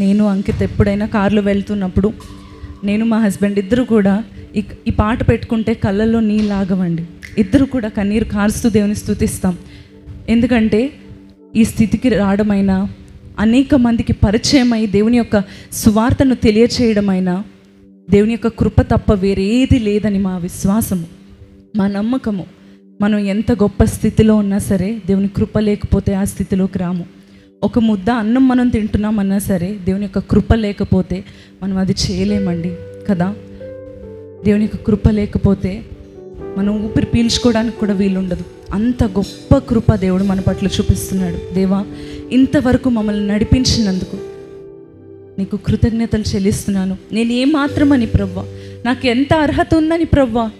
నేను అంకిత్ ఎప్పుడైనా కారులో వెళ్తున్నప్పుడు నేను మా హస్బెండ్ ఇద్దరు కూడా ఈ ఈ పాట పెట్టుకుంటే కళ్ళల్లో నీళ్ళు ఆగవండి ఇద్దరు కూడా కన్నీరు కారుస్తూ దేవుని స్థుతిస్తాం. ఎందుకంటే ఈ స్థితికి రావడమైనా అనేక మందికి పరిచయమై దేవుని యొక్క సువార్తను తెలియచేయడమైనా దేవుని యొక్క కృప తప్ప వేరేది లేదని మా విశ్వాసము మా నమ్మకము. మనం ఎంత గొప్ప స్థితిలో ఉన్నా సరే దేవుని కృప లేకపోతే ఆ స్థితిలోకి రాము. ఒక ముద్ద అన్నం మనం తింటున్నామన్నా సరే దేవుని యొక్క కృప లేకపోతే మనం అది చేయలేమండి కదా? దేవుని యొక్క కృప లేకపోతే మనం ఊపిరి పీల్చుకోవడానికి కూడా వీలుండదు. అంత గొప్ప కృప దేవుడు మన పట్ల చూపిస్తున్నాడు. దేవా ఇంతవరకు మమ్మల్ని నడిపించినందుకు నీకు కృతజ్ఞతలు చెల్లిస్తున్నాను. నేను ఏమాత్రమని ప్రవ్వా? నాకు ఎంత అర్హత ఉందని ప్రవ్వా?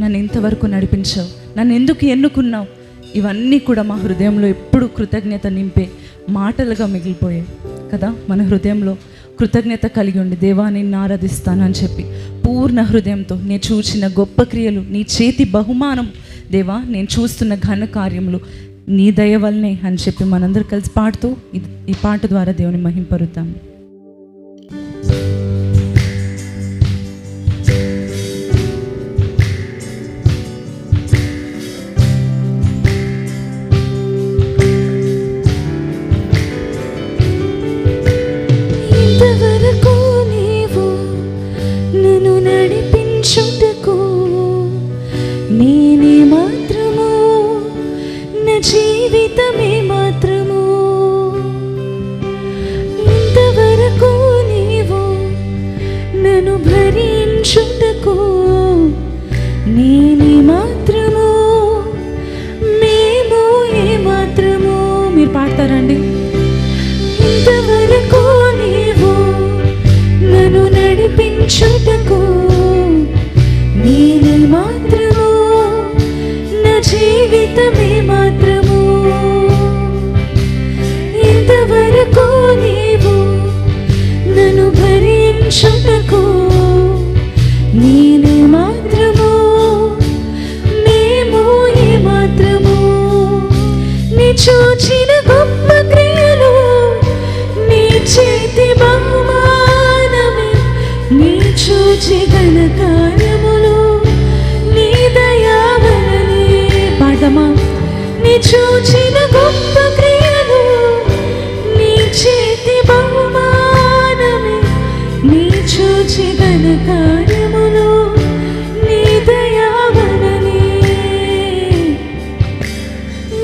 నన్ను ఇంతవరకు నడిపించావు. నన్ను ఎందుకు ఎన్నుకున్నావు? ఇవన్నీ కూడా మా హృదయంలో ఎప్పుడు కృతజ్ఞత నింపే మాటలుగా మిగిలిపోయాయి కదా? మన హృదయంలో కృతజ్ఞత కలిగి ఉండి దేవా నిన్ను అని చెప్పి పూర్ణ హృదయంతో నేను చూసిన గొప్ప క్రియలు నీ చేతి బహుమానం దేవా నేను చూస్తున్న ఘన కార్యములు నీ దయ వల్లనే అని చెప్పి మనందరూ కలిసి పాడుతూ ఈ పాట ద్వారా దేవుని మహింపరుతాము చూచి ఘన కార్యములు నీ దయావలనే పాడమా. నీ చూచిన గొప్ప క్రియలు నీ చేతి బహుమానమే. నీ చూచి ఘన కార్యములు నీ దయావలనే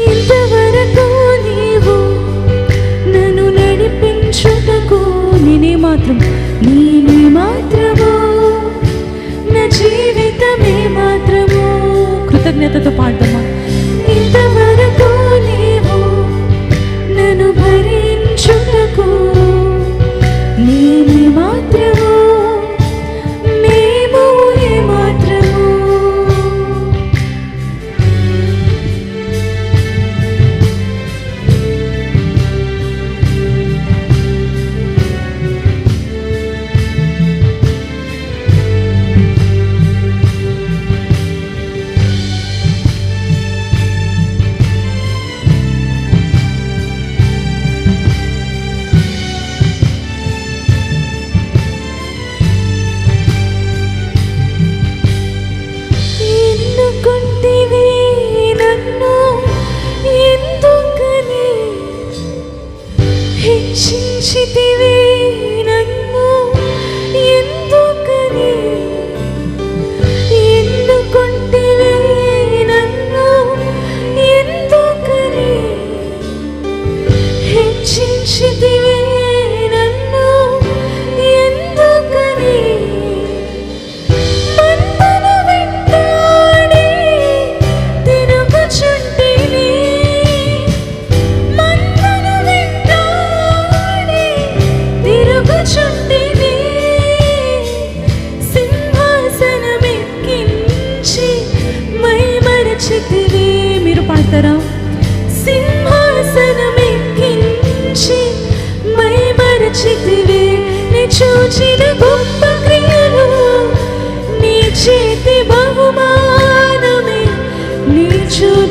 ఇంతవరకు నీవు నన్ను నడిపించుటకు నేనే మాత్రం నేనే కృతజ్ఞతతో పాడదామా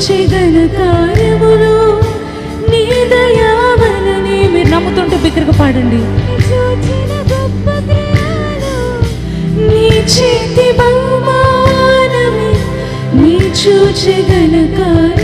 చేయగల కార్యములు మీరు నమ్ముతుంటే బిగ్గరగా పాడండి. చేతి బహుమానమే నీ చూచగల కార్య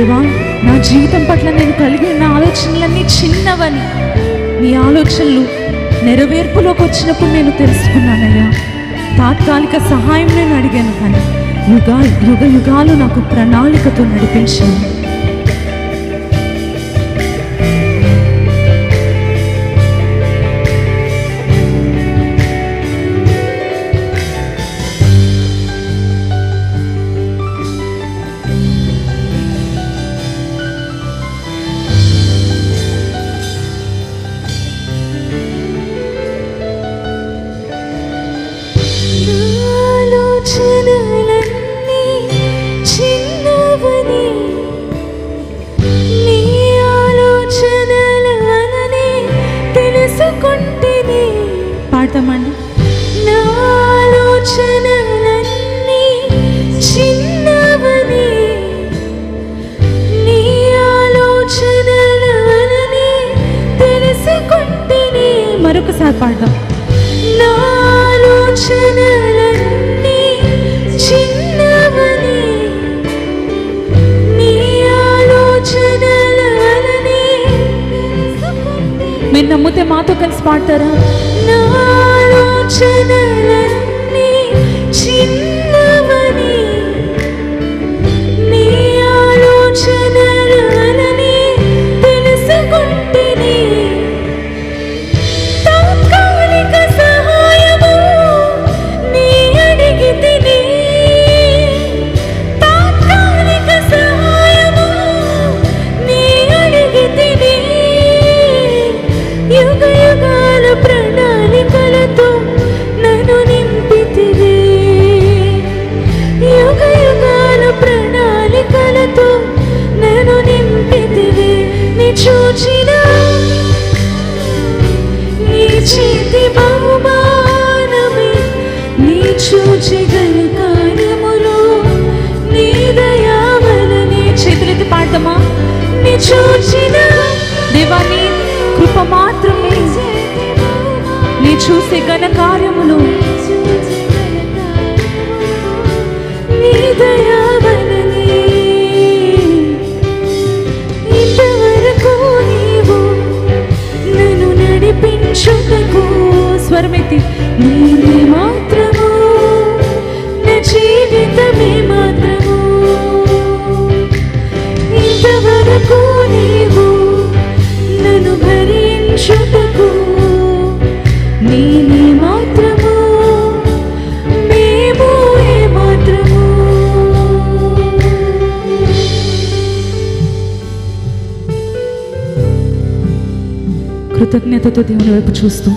దేవా నా జీవితం పట్ల నేను కలిగి ఉన్న ఆలోచనలన్నీ చిన్నవని. నీ ఆలోచనలు నెరవేర్పులోకి వచ్చినప్పుడు నేను తెలుసుకున్నానయ్యా. తాత్కాలిక సహాయం నేను అడిగాను కానీ యుగా యుగ యుగాలు నాకు ప్రణాళికతో నడిపించాను పాడతామండి నా చిన్నవని తెలుసుకుంటేనే మరొకసారి పాడదాం. నా చిన్నవని మీరు నమ్మితే మాతో కలిసి పాడతారా? నా ఆలోచనలన్నీ చిన్నవని చూచగల కార్యములు నీ దయా చేతులెత్తి పాడతామా నీ చూచిన దేవా నీ కృప మాత్రమే. నీ చూసే ఘన కార్యములు కృతజ్ఞతతో దేవుని వైపు చూస్తూ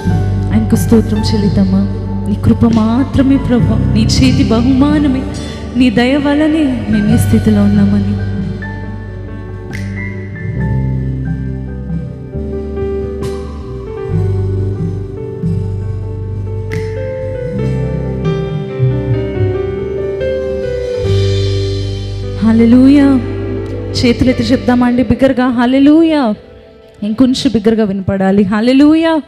ఆయనకు స్తోత్రం చెల్లిద్దామా? నీ కృప మాత్రమే ప్రభ. నీ చేతి బహుమానమే. నీ దయ వలనే మేము ఈ స్థితిలో ఉన్నామని. హల్లెలూయా చేతులెత్తి చెప్దామా అండి బిగ్గరగా? హల్లెలూయా ఇంకొంచెం బిగ్గరగా వినపడాలి. హాలెలుయా